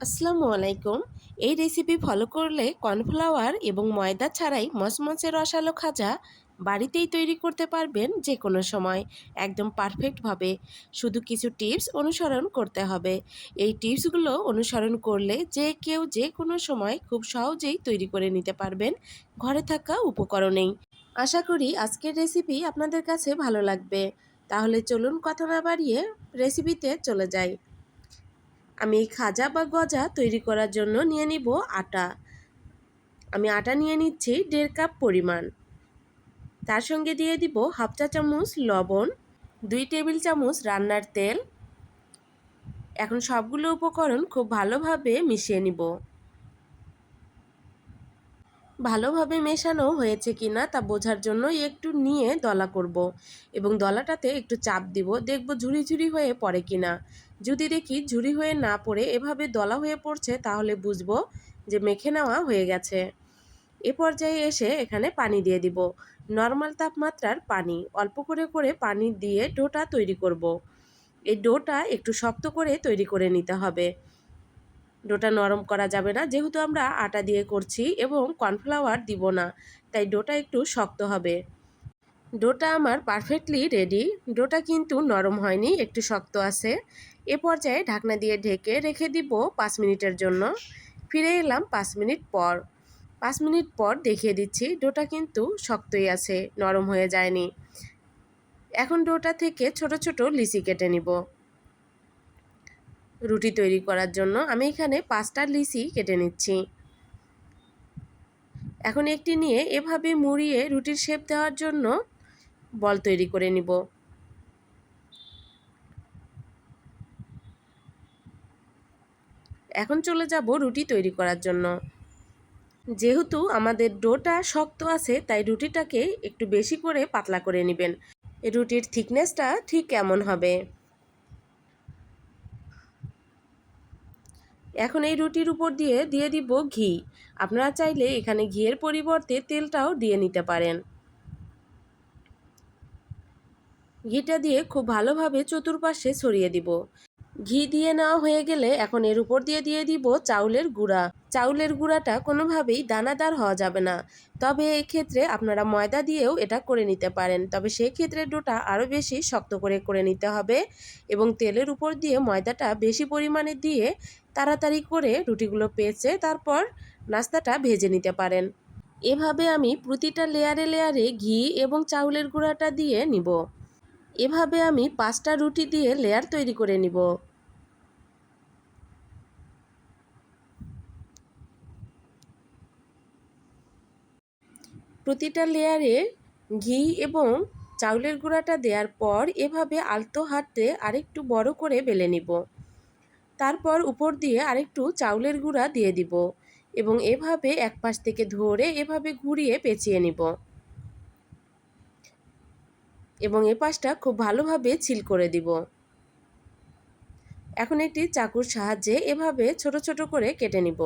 আসসালামু আলাইকুম। এই রেসিপি ফলো করলে কর্নফ্লাওয়ার এবং ময়দা ছাড়াই মচমচে রসালো খাজা বাড়িতেই তৈরি করতে পারবেন যে কোনো সময়, একদম পারফেক্টভাবে শুধু কিছু টিপস অনুসরণ করতে হবে। এই টিপসগুলো অনুসরণ করলে যে কেউ যে কোনো সময় খুব সহজেই তৈরি করে নিতে পারবেন ঘরে থাকা উপকরণেই। আশা করি আজকের রেসিপি আপনাদের কাছে ভালো লাগবে। তাহলে চলুন কথা না বাড়িয়ে রেসিপিতে চলে যাই। আমি এই খাজা বা গজা তৈরি করার জন্য নিয়ে নিব আটা। আমি আটা নিয়ে নিচ্ছি দেড় কাপ পরিমাণ। তার সঙ্গে দিয়ে দিব হাফ চা চামচ লবণ, দুই টেবিল চামচ রান্নার তেল। এখন সবগুলো উপকরণ খুব ভালোভাবে মিশিয়ে নিব। ভালোভাবে মেশানো হয়েছে কিনা তা বোঝার জন্য একটু নিয়ে দলা করব। এবং দলাটাতে একটু চাপ দিব, দেখব ঝুড়ি ঝুড়ি হয়ে পড়ে কিনা যদি দেখি ঝুড়ি হয়ে না পড়ে এভাবে দলা হয়ে পড়ছে, তাহলে বুঝব যে মেখে নেওয়া হয়ে গেছে। এ পর্যায়ে এসে এখানে পানি দিয়ে দিব। নর্মাল তাপমাত্রার পানি, অল্প করে করে পানি দিয়ে ডোটা তৈরি করব। এই ডোটা একটু শক্ত করে তৈরি করে নিতে হবে। ডোটা নরম করা যাবে না। যেহেতু আমরা আটা দিয়ে করছি এবং কর্নফ্লাওয়ার দিব না, তাই ডোটা একটু শক্ত হবে। ডোটা আমার পারফেক্টলি রেডি। ডোটা কিন্তু নরম হয়নি, একটু শক্ত আছে। এ পর্যায়ে ঢাকনা দিয়ে ঢেকে রেখে দিব পাঁচ মিনিটের জন্য। ফিরে এলাম পাঁচ মিনিট পর। পাঁচ মিনিট পর দেখিয়ে দিচ্ছি ডোটা কিন্তু শক্তই আছে, নরম হয়ে যায়নি। এখন ডোটা থেকে ছোট ছোট লিচি কেটে নিব। রুটি তৈরি করার জন্য আমি এখানে পাঁচটা লিচি কেটে নিচ্ছি। এখন একটি নিয়ে এভাবে মুড়িয়ে রুটির শেপ দেওয়ার জন্য বল তৈরি করে নিব। এখন চলে যাব রুটি তৈরি করার জন্য। যেহেতু আমাদের ডোটা শক্ত আছে, তাই রুটিটাকে একটু বেশি করে পাতলা করে নেবেন। রুটির থিকনেসটা ঠিক কেমন হবে? এখন এই রুটির উপর দিয়ে দিয়ে দিব ঘি। আপনারা চাইলে এখানে ঘিয়ের পরিবর্তে তেলটাও দিয়ে নিতে পারেন। ঘিটা দিয়ে খুব ভালোভাবে চতুর্পাশে ছড়িয়ে দিব। ঘি দিয়ে নেওয়া হয়ে গেলে এখন এর উপর দিয়ে দিয়ে দিব চাউলের গুঁড়া। চাউলের গুঁড়াটা কোনোভাবেই দানাদার হওয়া যাবে না। তবে এক্ষেত্রে আপনারা ময়দা দিয়েও এটা করে নিতে পারেন। তবে সেই ক্ষেত্রে ডোটা আরও বেশি শক্ত করে করে নিতে হবে এবং তেলের উপর দিয়ে ময়দাটা বেশি পরিমাণে দিয়ে তাড়াতাড়ি করে রুটিগুলো পেঁচে তারপর নাস্তাটা ভেজে নিতে পারেন। এভাবে আমি প্রতিটা লেয়ারে লেয়ারে ঘি এবং চাউলের গুঁড়াটা দিয়ে নিব। এভাবে আমি পাঁচটা রুটি দিয়ে লেয়ার তৈরি করে নিব। প্রতিটা লেয়ারে ঘি এবং চাউলের গুঁড়াটা দেওয়ার পর এভাবে আলতো হাতে আরেকটু বড় করে বেলে নিব। তারপর উপর দিয়ে আরেকটু চাউলের গুঁড়া দিয়ে দিব এবং এভাবে এক পাশ থেকে ধরে এভাবে ঘুরিয়ে পেঁচিয়ে নিব। এবং এ পাশটা খুব ভালোভাবে ছিল করে দিব। এখন একটি চাকুর সাহায্যে এভাবে ছোট ছোট করে কেটে নিব।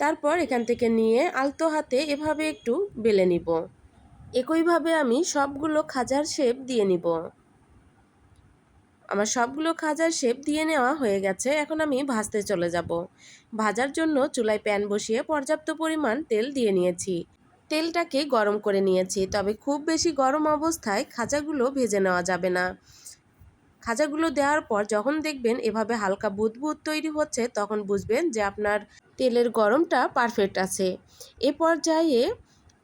তারপর এখান থেকে নিয়ে আলতো হাতে এভাবে একটু বেলে নিব। একইভাবে আমি সবগুলো খাজার শেপ দিয়ে নিব। আমার সবগুলো খাজার শেপ দিয়ে নেওয়া হয়ে গেছে, এখন আমি ভাজতে চলে যাব। ভাজার জন্য চুলায় প্যান বসিয়ে পর্যাপ্ত পরিমাণ তেল দিয়ে নিয়েছি। তেলটাকে গরম করে নিয়েছি, তবে খুব বেশি গরম অবস্থায় খাজাগুলো ভেজে নেওয়া যাবে না। খাজাগুলো দেওয়ার পর যখন দেখবেন এভাবে হালকা বুদবুদ তৈরি হচ্ছে, তখন বুঝবেন যে আপনার তেলের গরমটা পারফেক্ট আছে। এ পর্যায়ে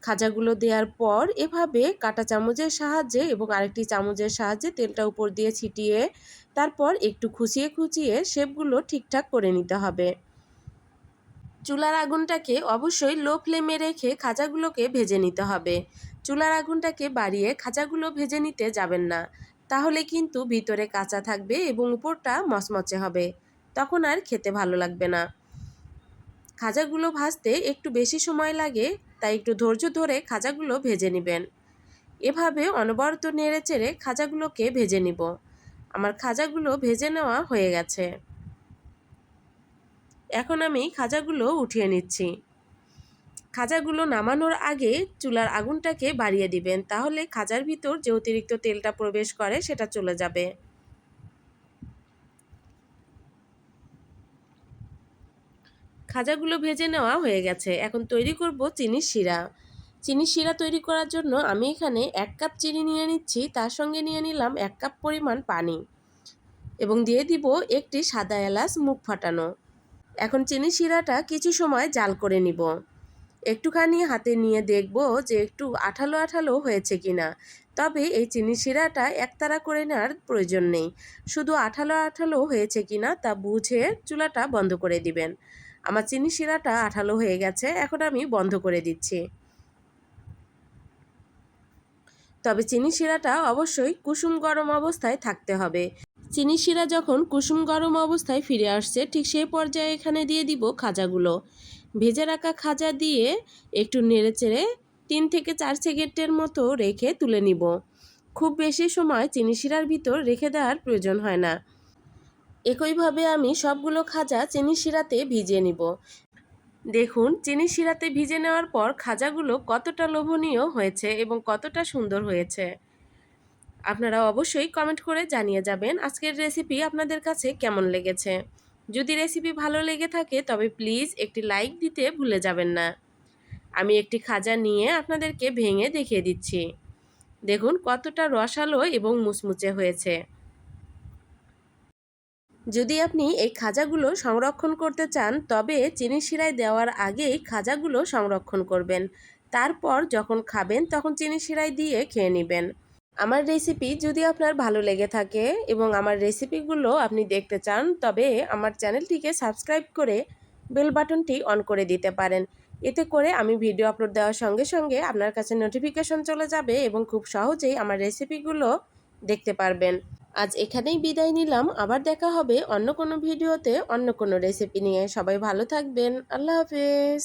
খাজাগুলো দেওয়ার পর এভাবে কাটা চামচের সাহায্যে এবং আরেকটি চামচের সাহায্যে তেলটা উপর দিয়ে ছিটিয়ে, তারপর একটু খুঁচিয়ে খুঁচিয়ে শেপগুলো ঠিকঠাক করে নিতে হবে। চুলার আগুনটাকে অবশ্যই লো ফ্লেমে রেখে খাজাগুলোকে ভেজে নিতে হবে। চুলার আগুনটাকে বাড়িয়ে খাজাগুলো ভেজে নিতে যাবেন না। তাহলে কিন্তু ভিতরে কাঁচা থাকবে এবং উপরটা মচমচে হবে। তখন আর খেতে ভালো লাগবে না। খাজাগুলো ভাজতে একটু বেশি সময় লাগে, তাই একটু ধৈর্য ধরে খাজাগুলো ভেজে নেবেন। এভাবে অনবরত নেড়ে চেড়ে খাজাগুলোকে ভেজে নিব। আমার খাজাগুলো ভেজে নেওয়া হয়ে গেছে। এখন আমি খাজাগুলো উঠিয়ে নিচ্ছি। খাজাগুলো নামানোর আগে চুলার আগুনটাকে বাড়িয়ে দিবেন। তাহলে খাজার ভিতর যে অতিরিক্ত তেলটা প্রবেশ করে, সেটা চলে যাবে। খাজাগুলো ভেজে নেওয়া হয়ে গেছে। এখন তৈরি করব চিনির শিরা। চিনি শিরা তৈরি করার জন্য আমি এখানে এক কাপ চিনি নিয়ে নিচ্ছি। তার সঙ্গে নিয়ে নিলাম এক কাপ পরিমাণ পানি এবং দিয়ে দিব একটি সাদা এলাচ মুখ ফাটানো। এখন চিনি শিরাটা কিছু সময় জাল করে নিব। একটুখানি হাতে নিয়ে দেখব যে একটু আঠালো আঠালো হয়েছে কিনা। তবে এই চিনি শিরাটা একতারা করে নেওয়ার প্রয়োজন নেই। শুধু আঠালো আঠালো হয়েছে কিনা তা বুঝে চুলাটা বন্ধ করে দিবেন। আমার চিনি শিরাটা আঠালো হয়ে গেছে, এখন আমি বন্ধ করে দিচ্ছি। তবে চিনি শিরাটা অবশ্যই কুসুম গরম অবস্থায় থাকতে হবে। চিনি শিরা যখন কুসুম গরম অবস্থায় ফিরে আসছে, ঠিক সেই পর্যায়ে এখানে দিয়ে দিব খাজাগুলো। ভেজে রাখা খাজা দিয়ে একটু নেড়েচেড়ে তিন থেকে চার সেকেন্ডের মতো রেখে তুলে নিব। খুব বেশি সময় চিনি শিরার ভিতর রেখে দেওয়ার প্রয়োজন হয় না। একইভাবে আমি সবগুলো খাজা চিনি শিরাতে ভিজিয়ে নিব। দেখুন, চিনি শিরাতে ভিজে নেওয়ার পর খাজাগুলো কতটা লোভনীয় হয়েছে এবং কতটা সুন্দর হয়েছে। আপনারা অবশ্যই কমেন্ট করে জানিয়ে যাবেন আজকের রেসিপি আপনাদের কাছে কেমন লেগেছে। যদি রেসিপি ভালো লেগে থাকে, তবে প্লিজ একটি লাইক দিতে ভুলে যাবেন না। আমি একটি খাজা নিয়ে আপনাদেরকে ভেঙে দেখিয়ে দিচ্ছি। দেখুন কতটা রসালো এবং মুচমুচে হয়েছে। যদি আপনি এই খাজাগুলো সংরক্ষণ করতে চান, তবে চিনি শিরায় দেওয়ার আগেই খাজাগুলো সংরক্ষণ করবেন। তারপর যখন খাবেন, তখন চিনি শিরায় দিয়ে খেয়ে নেবেন। আমার রেসিপি যদি আপনার ভালো লেগে থাকে এবং আমার রেসিপিগুলো আপনি দেখতে চান, তবে আমার চ্যানেলটিকে সাবস্ক্রাইব করে বেল বাটনটি অন করে দিতে পারেন। এতে করে আমি ভিডিও আপলোড দেওয়ার সঙ্গে সঙ্গে আপনার কাছে নোটিফিকেশন চলে যাবে এবং খুব সহজেই আমার রেসিপিগুলো দেখতে পারবেন। আজ এখানেই বিদায় নিলাম। আবার দেখা হবে অন্য কোনো ভিডিওতে অন্য কোনো রেসিপি নিয়ে। সবাই ভালো থাকবেন। আল্লাহ হাফেজ।